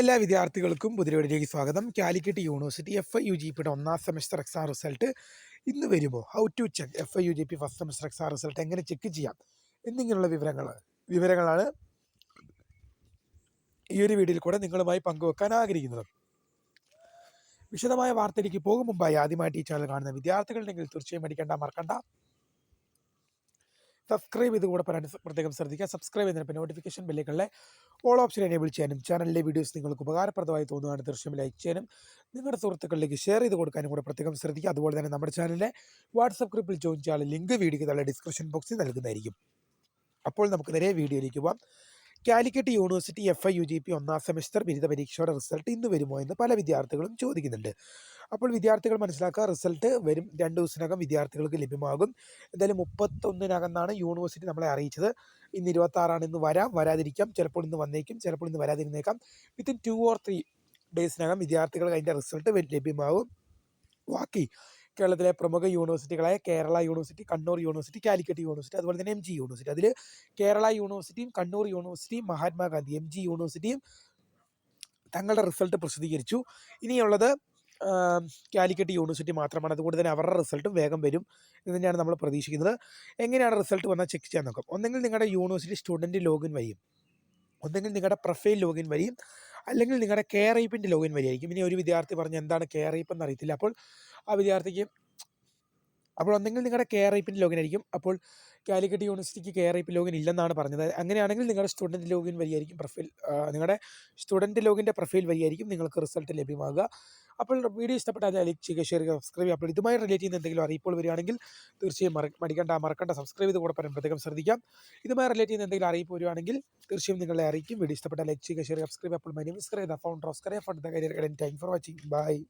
എല്ലാ വിദ്യാർത്ഥികൾക്കും പുതിരോടിലേക്ക് സ്വാഗതം. Calicut university F I U G പിയുടെ ഒന്നാം സെമസ്റ്റർ എക്സാം റിസൾട്ട് ഇന്ന് വരുമോ? How to check F I U G P first semester exam result എങ്ങനെ ചെക്ക് ചെയ്യാം? എന്നിങ്ങനെയുള്ള വിവരങ്ങൾ വിവരങ്ങളാണ് ഈ ഒരു വീഡിയോയിൽ കൂടെ നിങ്ങളുമായി പങ്കുവെക്കാൻ ആഗ്രഹിക്കുന്നത്. വിശദമായ വാർത്തയിലേക്ക് പോകും മുമ്പായി ആദ്യമായിട്ട് ഈ ചാനൽ കാണുന്ന വിദ്യാർത്ഥികളുണ്ടെങ്കിൽ തീർച്ചയായും അടിക്കേണ്ട മറക്കണ്ട. സബ്സ്ക്രൈബ് ചെയ്ത് കൂടെ പറയാൻ പ്രത്യേകം ശ്രദ്ധിക്കുക. സബ്സ്ക്രൈബ് ചെയ്തതിന് നോട്ടിഫിക്കേഷൻ ബില്ലുകളിലെ ഓൾ ഓപ്ഷൻ എനേബിൾ ചെയ്യാനും ചാനലിലെ വീഡിയോസ് നിങ്ങൾക്ക് ഉപകാരപ്രദമായി തോന്നുകയാണ് തീർച്ചയായും ലൈക്ക് ചെയ്യാനും നിങ്ങളുടെ സുഹൃത്തുക്കളിലേക്ക് ഷെയർ ചെയ്ത് കൊടുക്കാനും കൂടെ പ്രത്യേകം ശ്രദ്ധിക്കുക. അതുപോലെ തന്നെ നമ്മുടെ ചാനലിലെ വാട്സപ്പ് ഗ്രൂപ്പിൽ ജോയിൻ ചെയ്യാനുള്ള ലിങ്ക് വീഡിയോ താഴെ ഡിസ്ക്രിപ്ഷൻ ബോക്സിൽ നൽകുന്നതായിരിക്കും. അപ്പോൾ നമുക്ക് നേരെ വീഡിയോയിലേക്ക് പോകാം Calicut university F I U G P ഒന്നാം സെമസ്റ്റർ ബിരുദ പരീക്ഷയുടെ റിസൾട്ട് ഇന്ന് വരുമോ എന്ന് പല വിദ്യാർത്ഥികളും ചോദിക്കുന്നുണ്ട്. അപ്പോൾ വിദ്യാർത്ഥികൾ മനസ്സിലാക്കുക റിസൾട്ട് വരും രണ്ട് ദിവസത്തിനകം വിദ്യാർത്ഥികൾക്ക് ലഭ്യമാകും. എന്തായാലും മുപ്പത്തൊന്നിനകം എന്നാണ് യൂണിവേഴ്സിറ്റി നമ്മളെ അറിയിച്ചത്. ഇന്ന് ഇരുപത്താറാണ് ഇന്ന് വരാം. വരാതിരിക്കാം. ചിലപ്പോൾ ഇന്ന് വന്നേക്കും ചിലപ്പോൾ ഇന്ന് വരാതിരുന്നേക്കാം. വിത്തിൻ ടു ഓർ ത്രീ ഡേയ്സിനകം വിദ്യാർത്ഥികൾക്ക് അതിന്റെ റിസൾട്ട് ലഭ്യമാകും. ബാക്കി കേരളത്തിലെ പ്രമുഖ യൂണിവേഴ്സിറ്റികളായ Kerala university Kannur university Calicut university അതുപോലെ തന്നെ എം ജി യൂണിവേഴ്സിറ്റി. അതിൽ കേരള യൂണിവേഴ്സിറ്റിയും കണ്ണൂർ യൂണിവേഴ്സിറ്റിയും മഹാത്മാഗാന്ധി എം ജി യൂണിവേഴ്സിറ്റിയും തങ്ങളുടെ റിസൾട്ട് പ്രസിദ്ധീകരിച്ചു. ഇനിയുള്ളത് കാലിക്കറ്റ് യൂണിവേഴ്സിറ്റി മാത്രമാണ്. അതുകൊണ്ട് തന്നെ അവരുടെ റിസൾട്ടും വേഗം വരും എന്ന് തന്നെയാണ് നമ്മൾ പ്രതീക്ഷിക്കുന്നത്. എങ്ങനെയാണ് റിസൾട്ട് വന്നാൽ ചെക്ക് ചെയ്യാൻ നോക്കാം. ഒന്നെങ്കിൽ നിങ്ങളുടെ യൂണിവേഴ്സിറ്റി സ്റ്റുഡന്റ് ലോഗിൻ വഴിയും ഒന്നെങ്കിൽ നിങ്ങളുടെ പ്രൊഫൈൽ ലോഗിൻ വഴിയും അല്ലെങ്കിൽ നിങ്ങളുടെ കെയർ ഐപ്പിന്റെ ലോഗിൻ വഴിയായിരിക്കും ഇനി ഒരു വിദ്യാർത്ഥി പറഞ്ഞ് എന്താണ് കെയർ ഐപ്പ് എന്നറിയത്തില്ല അപ്പോൾ ആ വിദ്യാർത്ഥിക്ക് അപ്പോൾ ഒന്നെങ്കിൽ നിങ്ങളുടെ കെയർ ഐപ്പിന്റെ ലോഗിൻ ആയിരിക്കും. അപ്പോൾ കാലിക്കറ്റ് യൂണിവേഴ്സിറ്റിക്ക് കെയർ ഐപ്പ് ലോഗിൻ ഇല്ലെന്നാണ് പറഞ്ഞത്. അങ്ങനെയാണെങ്കിൽ നിങ്ങളുടെ സ്റ്റുഡന്റ് ലോഗിൻ വഴിയായിരിക്കും പ്രൊഫൈൽ നിങ്ങളുടെ സ്റ്റുഡന്റ് ലോഗിന്റെ പ്രൊഫൈൽ വഴിയായിരിക്കും നിങ്ങൾക്ക് റിസൾട്ട് ലഭ്യമാകുക. അപ്പോൾ വീഡിയോ ഇഷ്ടപ്പെട്ടാൽ ലൈക്ക് ചെയ്യുക ഷെയർ ചെയ്യുക സബ്സ്ക്രൈബ് അപ്പോൾ ഇതുമായി റിലേറ്റ് ചെയ്യുന്ന എന്തെങ്കിലും അറിയിപ്പോൾ വരികയാണെങ്കിൽ തീർച്ചയായും മറ മറക്കേണ്ട. സബ്സ്ക്രൈബ് ചെയ്ത് കൂടെ പ്രത്യേകം ശ്രദ്ധിക്കാം. ഇതുമായി റിലേറ്റ് ചെയ്യുന്ന എന്തെങ്കിലും അറിയിപ്പ് വരികയാണെങ്കിൽ തീർച്ചയായും നിങ്ങളെ അറിയിക്കും. വീഡിയോ ഇഷ്ടപ്പെട്ടാൽ ലൈക്ക് ചെയ്യുക ഷെയർ സബ്സ്ക്രൈബ് അപ്പോൾ my name is founder of fund the career guidance thank for watching bye